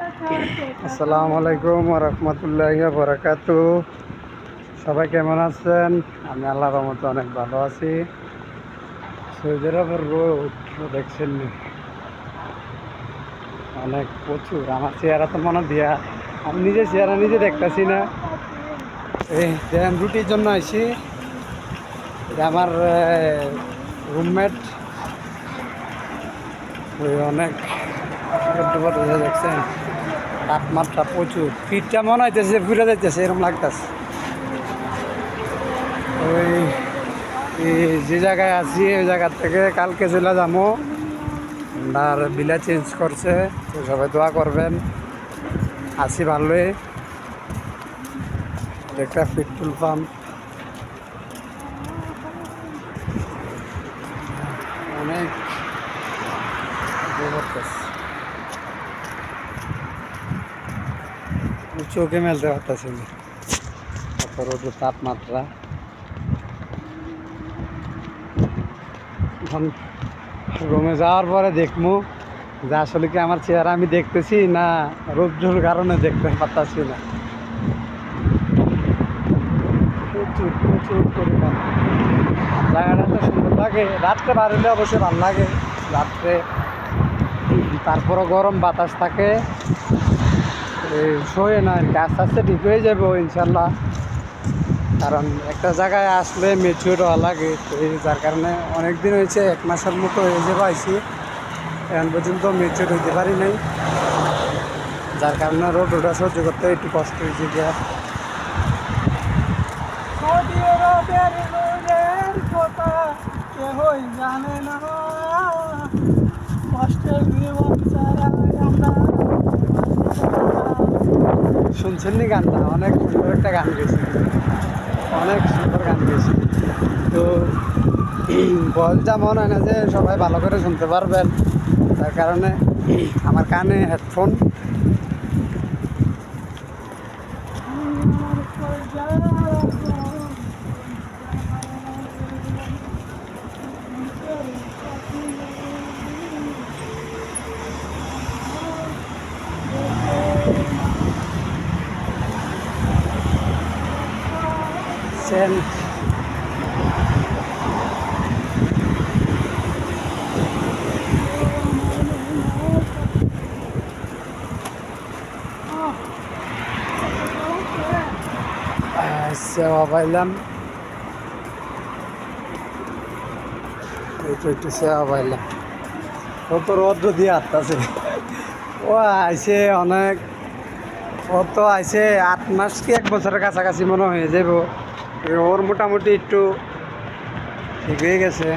আসসালামু আলাইকুম রহমতুল্লাহ বরাকাত সবাই কেমন আছেন? আমি আল্লাহ রহমতে অনেক ভালো আছি। সৌদি আরবের রোড দেখছেন অনেক প্রচুর। আমার চেহারা তো মনে দিয়া, আমি নিজে চেহারা নিজে দেখতেছি না। এই দেখেন রুটির জন্য আইছি। আমার রুমমেট অনেক দেখছেন তাপমাত্রা প্রচুর। ফিটটা মনে হইতেছে ঘুরে যাইতেছে এরকম লাগতেছে। ওই যে জায়গায় আছি, ওই জায়গার থেকে কালকে চলে যাব। আর বিলা চেঞ্জ করছে, তো সবাই দোয়া করবেন। আছি ভালোই। একটা পেট্রোল পাম্প অনেক। জবরদস্ত চোখে মেলতে পারতেছি রোদের তাপমাত্রা। এখন রুমে যাওয়ার পরে দেখব যে আসলে কি আমার চেহারা আমি দেখতেছি না রোদ্রুর কারণে দেখতে পারতাছি না। প্রচুর প্রচুর পরিমাণ। জায়গাটা তো সুন্দর লাগে, রাত্রে বার হলে অবশ্যই ভালো লাগে। রাত্রে তারপরও গরম বাতাস থাকে। শোয়ে না আর কি, আস্তে আস্তে ঠিক হয়ে যাব, ইনশাল্লাহ। কারণ একটা জায়গায় আসলে মেচিউর হওয়া লাগে যার কারণে অনেক দিন হয়েছে, এক মাসের মতো হয়ে যাব আইসি। এখন পর্যন্ত মেচিউর হইতে পারি নাই। যার কারণে রোড ওটা সহ্য করতে একটু কষ্ট হয়েছে কথা জানে না। কষ্টের জীবন ছাড়া আমরা শুনছেন নি গানটা? অনেক সুন্দর একটা গান গেছে। অনেক সুন্দর গান গেছে। তো বলটা মনে হয় না যে সবাই ভালো করে শুনতে পারবেন। তার কারণে আমার কানে হেডফোন সেন্ট সেবা পাইলাম এই তো একটু সেবা পাইলাম ও তো রৌদ্র দিয়ে আটতাছে ও আইসে অনেক। ও তো আইসে আট মাস কি এক বছরের কাছাকাছি মনে হয়ে যাব ওর মোটামুটি একটু ঠিক গেছে।